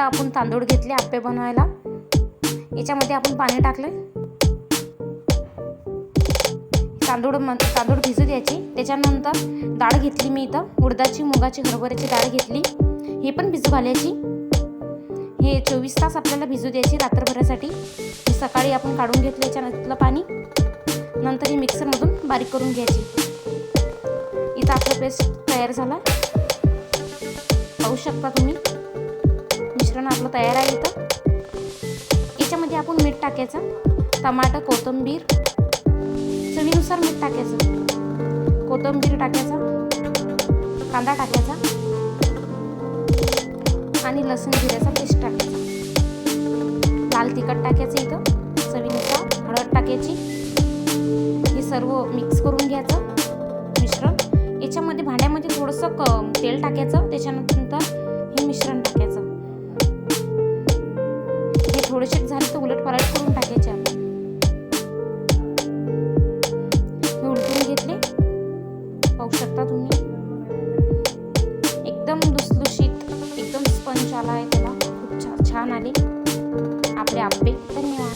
इथं आपण तांदूळ घेतले आप्पे बनवायला. याच्यामध्ये आपण पाणी टाकले तांदूळ म तांदूळ भिजू द्यायची. त्याच्यानंतर डाळ घेतली मी इथं. उडदाची मुगाची हरभऱ्याची डाळ घेतली. हे पण भिजू घालायची. हे चोवीस तास आपल्याला भिजू द्यायची रात्रभरासाठी. सकाळी आपण काढून घेतलं याच्यातलं पाणी. नंतर ही मिक्सरमधून बारीक करून घ्यायची. इथं आपला पेस्ट तयार झाला. पाहू शकता तुम्ही. मिश्रण आपलं तयार आहे इथं. याच्यामध्ये आपण मीठ टाकायचं. टमाटर कोथिंबीर चवीनुसार मीठ टाकायचं. कोथिंबीर टाकायचा. कांदा टाकायचा. आणि लसूण जिऱ्याचा पेस्ट टाकायचा. लाल तिखट टाकायचं इथं. चवीनुसार हळद टाकायची. हे सर्व मिक्स करून घ्यायचं. मिश्रण. याच्यामध्ये भांड्यामध्ये थोडंसं क तेल टाकायचं. त्याच्यानंतर हे मिश्रण थोडेसे झाले तर उलट पलट करून टाकायचे आपण. हे उलटून घेतले. पाहू शकता तुम्ही? एकदम लुसलुशीत एकदम स्पंज आला आहे त्याला. खूप छान आले. आपले आंबे धन्यवाद.